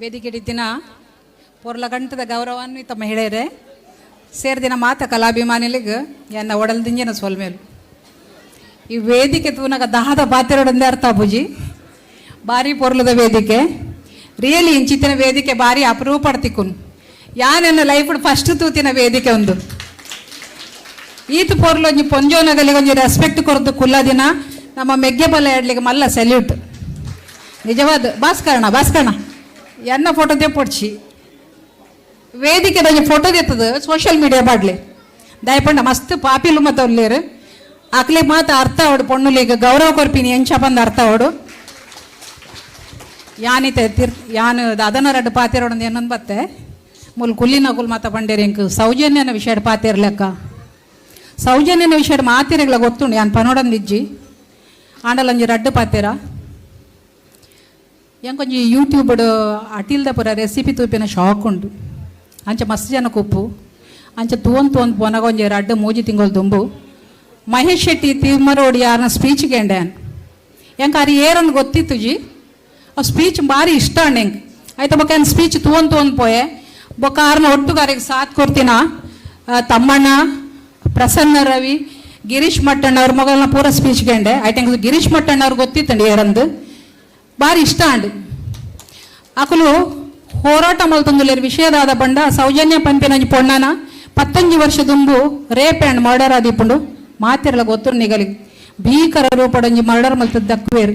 ವೇದಿಕೆ ದಿನ ಪೊರ್ಲಗಂಟದ ಗೌರವಾನ್ವಿತ ಮಹಿಳೆಯರೇ ಸೇರಿದಿನ ಮಾತ ಕಲಾಭಿಮಾನಿಲಿಗೆ ಎನ್ನ ಒಡಲ್ದಿಂಜನ ಸೋಲ್ಮೇಲು ಈ ವೇದಿಕೆ ತೂನಗ ದಹದ ಬಾತಿರೋಡಂದೇ ಅರ್ಥ ಬುಜಿ ಭಾರಿ ಪೊರ್ಲದ ವೇದಿಕೆ. ರಿಯಲಿ ಇಂಚಿತ್ತಿನ ವೇದಿಕೆ ಭಾರಿ ಅಪರೂಪ ತಿಕ್ಕುನು ಯಾನೆನ್ನ ಲೈಫ್ ಫಸ್ಟ್ ತೂತಿನ ವೇದಿಕೆ ಒಂದು. ಈತ ಪೊರ್ಲು ಒಂಜಿ ಪೊಂಜೋನಗಲಿಗೆ ಒಂಜಿ ರೆಸ್ಪೆಕ್ಟ್ ಕೊರದು ಕುಲ್ಲ ದಿನ ನಮ್ಮ ಮೆಗ್ಗೆ ಬಲ ಎಡ್ಲಿಗೆ ಮಲ್ಲ ಸೆಲ್ಯೂಟ್ ನಿಜವಾದ ಭಾಸ್ಕರಣ ಭಾಸ್ಕರಣ ಎನ್ನ ಫೋಟೋ ತೆಪ್ಪೊಡ್ಸಿ ವೇದಿಕೆ ಒಂಜಿ ಫೋಟೋ ದೇತದ ಸೋಷಿಯಲ್ ಮೀಡಿಯಾ ಬಾಡ್ಲಿ ದಯಪಂಡ, ಮಸ್ತ್ ಪಾಪಿಲು ಮತ್ತು ಒಲ್ಲೇರು ಅಕ್ಲೆ ಮಾತ ಅರ್ಥ ಅವಡು ಪೊಣ್ಣುಲಿಗ ಗೌರವ ಕೊರ್ಪಿನಿ, ಎಂಚ ಬಂದ ಅರ್ಥ ಅವಡು. ಯಾನಿತ ತಿರ್, ಯಾನ್ ಅದನ್ನ ರಡ್ಡು ಪಾತಿರೋಡು ಏನೊಂದು ಬತ್ತೆ. ಮುಲ್ ಕುಲ್ಲಿ ನಗುಲ್ ಮಾತ ಬಂಡೇರಿ ಇಂಕ್ ಸೌಜನ್ಯನ ವಿಷಯ ಪಾತಿರ್ಲೆಕ್ಕ ಸೌಜನ್ಯನ ವಿಷಯ ಮಾತಿರಗಳ ಗೊತ್ತುಂಡು, ಯಾನ್ ಪನೋಡಂದಿಜ್ಜಿ ಆಂಡಲಂಜಿ ರಡ್ಡು ಪಾತಿರ ಎಂಕೊಂಜಿ ಯೂಟ್ಯೂಬ್ ಅಟಿಲ್ದ ಪುರ ರೆಸಿಪಿ ತೂಪಿನ ಶಾಕ್ ಉಂಡು ಅಂಚ ಮಸ್ತ್ ಜನ ಕುಪ್ಪು. ಅಂಚ ತೋನ್ ತೋನ್ ಪೊನಗ ಒಂಜಿ ಮೋಜಿ ಮೂಜಿ ತಿಂಗಳು ಮಹೇಶ್ ಶೆಟ್ಟಿ ತಿಮ್ಮರೋಡಿ ಯಾರನ್ನ ಸ್ಪೀಚ್ ಗೆಂಡೆ ಎಂಕ ಅರಿ ಏರನ್ನು ಗೊತ್ತಿತ್ತು ಆ ಸ್ಪೀಚ್ ಭಾರಿ ಇಷ್ಟ ಅಂಡ್ ಹೆಂಗೆ. ಆಯ್ತಾ ಬೊಕ್ಕ ಸ್ಪೀಚ್ ತೋನ್ ತೋನ್ ಪೋಯೆ? ಬೊಕ್ಕ ಆರ್ನ ಒಟ್ಟುಗಾರಿಗೆ ಸಾತ್ ಕೊಡ್ತೀನ? ತಮ್ಮಣ್ಣ, ಪ್ರಸನ್ನ ರವಿ, ಗಿರೀಶ್ ಮಟ್ಟಣ್ಣ ಅವ್ರ ಮಗಳನ್ನ ಪೂರ ಸ್ಪೀಚ್ ಗೆಂಡೆ ಆಯ್ತು ಗಿರೀಶ್ ಮಟ್ಟಣ್ಣ ಅವ್ರಿಗೆ ಗೊತ್ತಿತ್ತಂడి ಏರಂದು? ಭಾರಿ ಇಷ್ಟ ಅಂಡು ಅಕಲು ಹೋರಾಟ ಮಲ್ತೊಂದುಲೇರು ವಿಷಯದಾದ ಬಂಡ ಸೌಜನ್ಯ ಪಂಪಿನ ಪೊಣ್ಣನ ಪತ್ತೊಂಜಿ ವರ್ಷ ದುಂಬು ರೇಪ್ ಆ್ಯಂಡ್ ಮರ್ಡರ್ ಆದಿಪ್ಪುಂಡು ಮಾತಿರಲ ಗೊತ್ತು ನಿಗಲಿ ಭೀಕರ ರೂಪಡೊಂಜಿ ಮರ್ಡರ್ ಮಲ್ತದ್ದು ದಕ್ಕುವೇರು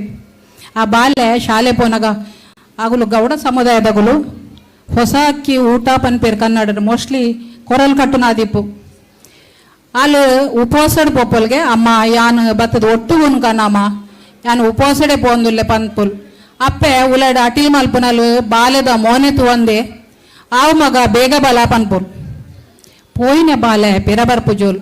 ಆ ಬಾಲ್ಯ ಶಾಲೆ ಪೋನಗ ಆಗಲು ಗೌಡ ಸಮುದಾಯದಗಲು ಹೊಸ ಅಕ್ಕಿ ಊಟ ಪನ್ಪೇರು ಕನ್ನಡ ಮೋಸ್ಟ್ಲಿ ಕೊರಲ್ ಕಟ್ಟುನಾದಿಪ್ಪು ಅಲ್ಲಿ ಉಪವಾಸಡ್ ಪೊಪ್ಪಲ್ಗೆ ಅಮ್ಮ ಯಾನ್ ಬತ್ತದ ಒಟ್ಟು ಉನ್ಕನಮ್ಮ ಯಾನ್ ಉಪವಾಸಡೆ ಪೋಂದುಲ್ಲೆ ಪನ್ಪುಲ್ ಅಪ್ಪೆ ಉಲಡ ಅಟಿಲ್ ಮಲ್ಪುನಲು ಬಾಲ್ಯದ ಮೋನೆ ತುವಂದೆ, ಆವ್ ಮಗ ಬೇಗ ಬಲ ಪನ್ಪುಲ್ ಪೋಯಿನ ಬಾಲೆ ಪೆರಬರ್ ಪುಜೋಲ್.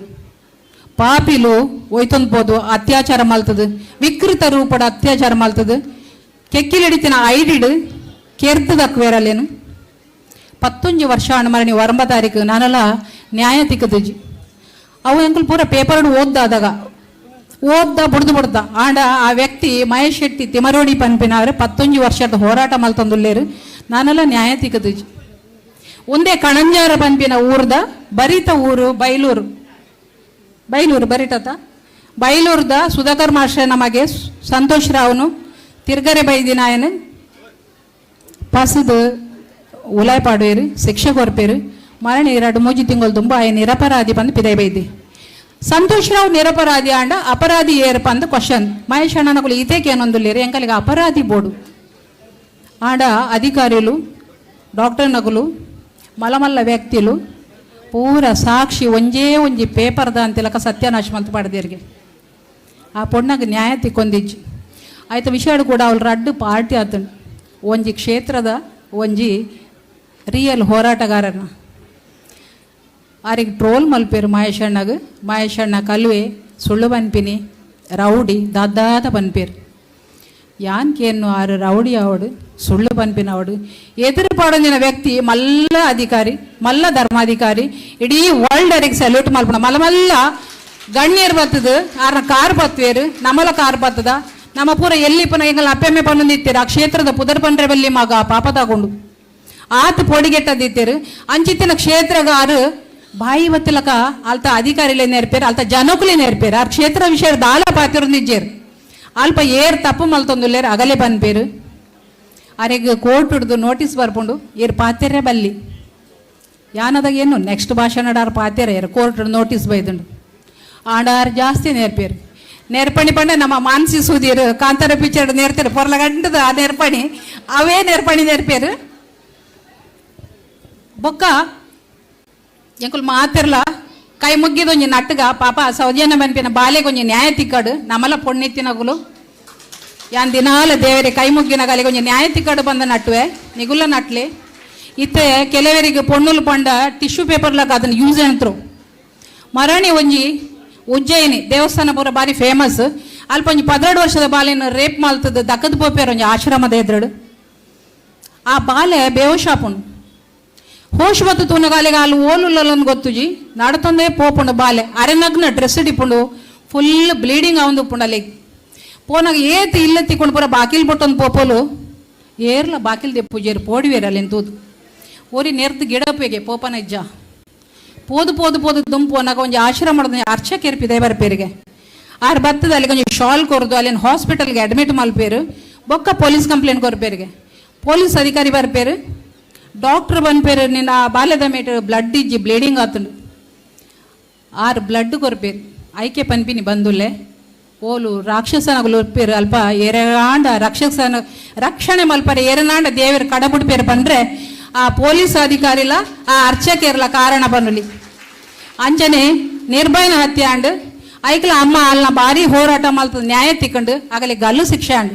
ಪಾಪಿಲು ಒಯ್ತೊಂದು ಅತ್ಯಾಚಾರ ಮಲ್ತದು, ವಿಕೃತ ರೂಪದ ಅತ್ಯಾಚಾರ ಮಲ್ತದು. ಕೆಕ್ಕಿಲಿಡಿತಿನ ಐಡಿಡ್ ಕೆರ್ತದ ಅಕ್ವೇರಲ್ಲೇನು ಪತ್ತೊಂಜಿ ವರ್ಷ ಅಣ್ಮರಣಿ ವರಂಬ ತಾರೀಕು ನಾನೆಲ್ಲ ನ್ಯಾಯ ತಿಕ್ಕದಿಜಿ ಅವು ಎಂಕಲ್ ಪೂರ ಪೇಪರ್ ಓದ್ದಾದಾಗ ಓದ್ದ, ಬುಡ್ದು ಬುಡ್ದ. ಆಂಡ ಆ ವ್ಯಕ್ತಿ ಮಹೇಶ್ ಶೆಟ್ಟಿ ತಿಮರೋಡಿ ಅವ್ರೆ ಪತ್ತೊಂಜಿ ವರ್ಷದ ಹೋರಾಟ ಮಲ್ತಂದುಲ್ಲೇರು. ನಾನೆಲ್ಲ ನ್ಯಾಯ ತಿಕ್ಕದು ಒಂದೇ ಕಣಂಜಾರ ಪನ್ಪಿನ ಊರ್ದ ಬರಿತ ಊರು ಬೈಲೂರು. ಬೈಲೂರು ಬರಿಟತ ಬೈಲೂರ್ದ ಸುಧಾಕರ್ ಮಾಸ್ಟರ್ ನಮಗೆ ಸಂತೋಷ್ ರಾವ್ನು, ತಿರ್ಗರೆ ಬೈದಿನಾಯನು ಪಸದು ಉಲಾಯ್ ಪಾಡುವೇರು ಶಿಕ್ಷೆ ಕೊರಪೇರು ಮರಣಿ ಎರಡು ಮೂಜಿ ತಿಂಗಳು ತುಂಬ ಆಯ ನಿರಪರಾಧಿ ಬಂದು ಪಿದೈ ಬೈದಿ. ಸಂತೋಷ್ ರಾವ್ ನಿರಪರಾಧಿ ಆಂಡ ಅಪರಾಧಿ ಏರಪ್ಪ ಅಂತ ಕ್ವಶನ್ ಮಹೇಶ್ ಅಣ್ಣನಗಳು ಈತೇಕೆ ಏನೊಂದುಲ್ಲೇರು ಎಂಕಲಿಗೆ ಅಪರಾಧಿ ಬೋಡು ಆಂಡ ಅಧಿಕಾರಿಲು, ಡಾಕ್ಟರ್ ನಗುಲು, ಮಲಮಲ್ಲ ವ್ಯಕ್ತಿಲು, ಪೂರ ಸಾಕ್ಷಿ ಒಂಜೇ ಒಂಜಿ ಪೇಪರ್ದ ಅಂತಿಲಕ ಸತ್ಯನಾಶ ಮಂತ್ ಪಡೆದಿರ್ಗೆ. ಆ ಪೊಣ್ಣಗೆ ನ್ಯಾಯ ತಿಕ್ಕೊಂದಿಜ್ಜಿ ಆಯ್ತು ವಿಷಯ ಕೂಡ ಅವ್ಳು ರಡ್ಡು ಪಾರ್ಟಿ ಆತಂಡು. ಒಂಜಿ ಕ್ಷೇತ್ರದ ಒಂಜಿ ರಿಯಲ್ ಹೋರಾಟಗಾರನ. ಆರಿಗೆ ಟ್ರೋಲ್ ಮಲ್ಪೇರು ಮಹೇಶ್ ಅಣ್ಣಗೆ. ಮಹೇಶ್ ಅಣ್ಣ ಕಲ್ವೆ, ಸುಳ್ಳು ಪನ್ಪಿನಿ ರೌಡಿ ದಾದಾದ ಪನ್ಪೇರು ಯಾನ್ಕೇನು ಆರು ರೌಡಿ ಅವಡು ಸುಳ್ಳು ಪನ್ಪಿನ ಅವಡು ಎದುರು ಪಾಡೊಂದಿನ ವ್ಯಕ್ತಿ, ಮಲ್ಲ ಅಧಿಕಾರಿ, ಮಲ್ಲ ಧರ್ಮಾಧಿಕಾರಿ, ಇಡೀ ವರ್ಲ್ಡ್ ಅವರಿಗೆ ಸಲ್ಯೂಟ್ ಮಲ್ಪಣ ಮಲ್ಲ ಮಲ್ಲ ಗಣ್ಯರು ಬತ್ತದು ಆರ ಕಾರ್ ಬತ್ವೇರು, ನಮಲ ಕಾರ್ ಬತ್ತದ. ನಮ್ಮ ಪೂರ ಎಲ್ಲಿ ಪುನ ಎಂಗಲ್ ಅಪ್ಪೆಮ್ಮೆ ಪನ್ನೊಂದಿತ್ತೀರು ಆ ಕ್ಷೇತ್ರದ ಪುದರ್ ಪಂಡ್ರೆ ಬಲ್ಲಿ ಮಗ ಪಾಪ ತಗೊಂಡು ಆತ ಪೊಡಿಗೆಟ್ಟದಿತ್ತೀರು ಅಂಚಿತ್ತಿನ ಕ್ಷೇತ್ರಗಾರು ಬಾಯಿ ಬತ್ತಿಲಕ ಅಲ್ತ ಅಧಿಕಾರಿಲೇ ನೇರ್ಪೇರು ಅಲ್ತ ಜನಕುಲೇ ನೇರ್ಪೇರು ಆ ಕ್ಷೇತ್ರ ವಿಷಯ ದಾಲ ಪಾತಿರೊಂದಿಜ್ಜೇರು ಅಲ್ಪ ಏರ್ ತಪ್ಪು ಮಲ್ತೊಂದುಲ್ಲೇರು ಅಗಲೆ ಬಂದ್ಪೇರು ಅರೆಗ್ ಕೋರ್ಟ್ ಹಿಡ್ದು ನೋಟಿಸ್ ಬರ್ಕೊಂಡು ಏರ್ ಪಾತೆರೆ ಬಲ್ಲಿ ಯಾನದಾಗ ಏನು ನೆಕ್ಸ್ಟ್ ಭಾಷಣಡಾರ್ ಪಾತೆರೆ ಏರು ಕೋರ್ಟ್ ನೋಟಿಸ್ ಬೈದುಂಡು ಆಡಾರ್ ಜಾಸ್ತಿ ನೇರ್ಪೇರು ನೇರ್ಪಣಿ ಪಂಡ ನಮ್ಮ ಮಾನಸಿ ಸೂದಿರು ಕಾಂತಾರ ಪಿಕ್ಚರ್ ನೇರ್ತಾರೆ ಪೊರ್ಲ ಗಂಟದ ಆ ನೇರ್ಪಣಿ ಅವೇ ನೇರ್ಪಣಿ ನೇರ್ಪೇರು ಬೊಕ್ಕ ಎಂಕುಲ್ ಮಾತಿರ್ಲ? ಕೈ ಮುಗ್ಗಿದೊಂಜಿ ನಟ್ಟಗ ಪಾಪ ಸೌಜನ್ಯ ಮನ್ಪಿನ ಬಾಲೆಗೊಂಜಿ ನ್ಯಾಯ ತಿಕ್ಕಡು. ನಮಲ ಪೊಣ್ಣೆತ್ತಿನಗುಲು ಯಾನ್ ದಿನಾಲ ದೇವರೇ, ಕೈ ಮುಗ್ಗಿನ ಗಾಲಿಗೊಂಜಿ ನ್ಯಾಯ ತಿಕ್ಕಡು ಬಂದ ನಟ್ಟುವೆ ನಿಗುಲ ನಟ್ಲಿ. ಇತ್ತೆ ಕೆಲವರಿಗೆ ಪೊಣ್ಣುಲು ಪಂಡ ಟಿಶ್ಯೂ ಪೇಪರ್ಲಾಗ ಅದನ್ನ ಯೂಸ್ ಅಂತರು ಮರಣಿ ಒಂಜಿ ಉಜ್ಜಯಿನಿ, ದೇವಸ್ಥಾನ ಪೂರ ಬಾರಿ ಫೇಮಸ್. ಅಲ್ಪ ಒಂಜಿ ಪದ್ರೆಡು ವರ್ಷದ ಬಾಲೆನ ರೇಪ್ ಮಾಲ್ತದ ದಕ್ಕದ ಪೋಪೇರು ಒಂಜಿ ಆಶ್ರಮದ ಎದುರುಡು. ಆ ಬಾಲೆ ಬೇವಶಾಪುಂಡು. ಬತ್ತು ತೂನಗಾಲಿಗೆ ಅಲ್ಲಿ ಓಲುಲ್ಲೊಂದು ಗೊತ್ತುಜಿ ನಡತಂದೆ ಪೋಪುಂಡು ಬಾಲೆ. ಅರೆನಗ್ನ ಡ್ರೆಸ್ ಇಡಿಪುಂಡು ಫುಲ್ ಬ್ಲೀಡಿಂಗ್ ಅವಂದು ಅಲ್ಲಿ ಪೋನಾಗ ಏತ್ ಇಲ್ಲ ತಿಕ್ಕೊಂಡು ಪೂರ ಬಾಕಿಲ್ ಬಿಟ್ಟೊಂದು ಪೋಪೋಲು. ಏರ್ಲ ಬಾಕಿಲ್ ದೆಪ್ಪುಜೇರು ಪೋಡಿವೇರಲ್ಲ ಎಂತೂದು ಓರಿ ನೆರ್ದು ಗಿಡಪೆಗೆ ಪೋಪನ ಇಜ್ಜ. ಪೋದು ಪೋದು ಪೋದು ದುಂಪು ಒಂದು ಒಂಜಿ ಆಶ್ರಮದ ಅರ್ಚ ಕೆರ್ಪಿದೆ ಬರ್ಪೇರಿಗೆ ಆರ್ ಬತ್ತದ ಅಲ್ಲಿ ಕೊಂಚ ಶಾಲ್ ಕೊರದು, ಅಲ್ಲಿನ ಹಾಸ್ಪಿಟಲ್ಗೆ ಅಡ್ಮಿಟ್ ಮಲ್ಪೇರು ಬೊಕ್ಕ ಪೊಲೀಸ್ ಕಂಪ್ಲೇಂಟ್ ಕೊರ್ಪೇರಿಗೆ ಪೊಲೀಸ್ ಅಧಿಕಾರಿ ಬರ್ಪೇರು ಡಾಕ್ಟರ್ ಬಂದ್ಪೇರು ನಿನ್ನ ಆ ಬಾಲ್ಯದ ಮೇಟ ಬ್ಲಡ್ ಇಜ್ಜಿ ಬ್ಲೀಡಿಂಗ್ ಆತುಂಡು ಆರು ಬ್ಲಡ್ ಕೊರ್ಪೇರು ಐಕೆ ಪನ್ಪಿನಿ ಬಂದುಲ್ಲೆ. ಓಲು ರಾಕ್ಷಸನಗಳು ಉರ್ಪೇರು ಅಲ್ಪ ಎರೆಗಾಂಡ ರಾಕ್ಷಸನ, ರಕ್ಷಣೆ ಮಲ್ಪರೆ ಎರೆನಾಂಡ ದೇವರ ಕಡಬುಡ್ಪೇರು ಬಂದ್ರೆ, ಆ ಪೊಲೀಸ್ ಅಧಿಕಾರಿಲ ಆ ಅರ್ಚಕೇರ್ಲ ಕಾರಣ ಬನ್ನುಲಿ ಅಂಜನೆ ನಿರ್ಭಯನ ಹತ್ಯೆ ಅಂಡ್ ಐಕ್ಲ ಅಮ್ಮ ಅಲ್ನ ಭಾರಿ ಹೋರಾಟ ಮಲ್ತ ನ್ಯಾಯ ತಿಕ್ಕಂಡು, ಆಗಲಿ ಗಲ್ಲು ಶಿಕ್ಷೆ ಅಂಡ್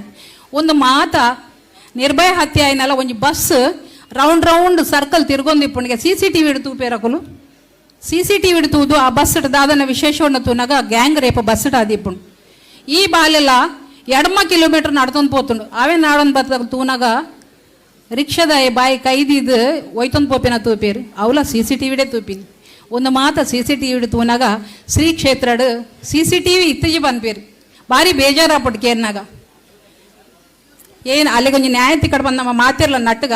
ಒಂದು ಮಾತ, ನಿರ್ಭಯ ಹತ್ಯೆ ಆಯ್ನಲ್ಲ, ಒಂದು ಬಸ್ ರೌಂಡ್ ರೌಂಡ್ ಸರ್ಕಲ್ ತಿರ್ಗೊಂದು ಇಪ್ಪಣಿಗೆ ಸಿ ಸಿ ಟಿ ವಿ ಇಡ್ತು ಪೇರಕುಲು ಸಿ ಸಿ ಟಿ ವಿ ಆ ಬಸ್ ದಾದನ ವಿಶೇಷವನ್ನು ತುನಗ ಗ್ಯಾಂಗ್ ರೇಪ ಬಸ್ ಅದು ಇಪ್ಪುಂಡು ಈ ಬಾಲೆಲ್ಲ ಎಡಮ ಕಿಲೋಮೀಟರ್ ನಡ್ತೊಂದು ಪೋತುಂಡು. ಅವೇ ನಾಡೊಂದು ಬರ್ತಾಗ ತೂನಾಗ ರಿಕ್ಷಾದ ಬಾಯಿ ಕೈದಿದ್ದು ಒಯ್ತೊಂದು ಪೋಪಿನ ತೂಪೇರು. ಅವಲ ಸಿ ಸಿ ಟಿ ವಿಡೇ ತೂಪಿನಿ. ಒಂದು ಮಾತ ಸಿ ಸಿ ಟಿ ತೂನಾಗ ಶ್ರೀ ಕ್ಷೇತ್ರಡು ಸಿ ಸಿ ಟಿ ವಿ ಇತ್ತೀಚೆ ಬಂದ್ಪೇರು. ಭಾರಿ ಬೇಜಾರ ಪಟ್ಕೇರ್ನಾಗ ಏನು ಅಲ್ಲಿಗೆ ನ್ಯಾಯ ಕಡೆ ಬಂದ ನಮ್ಮ ಮಾತಿರಲ್ಲ ನಟ್ಟಗ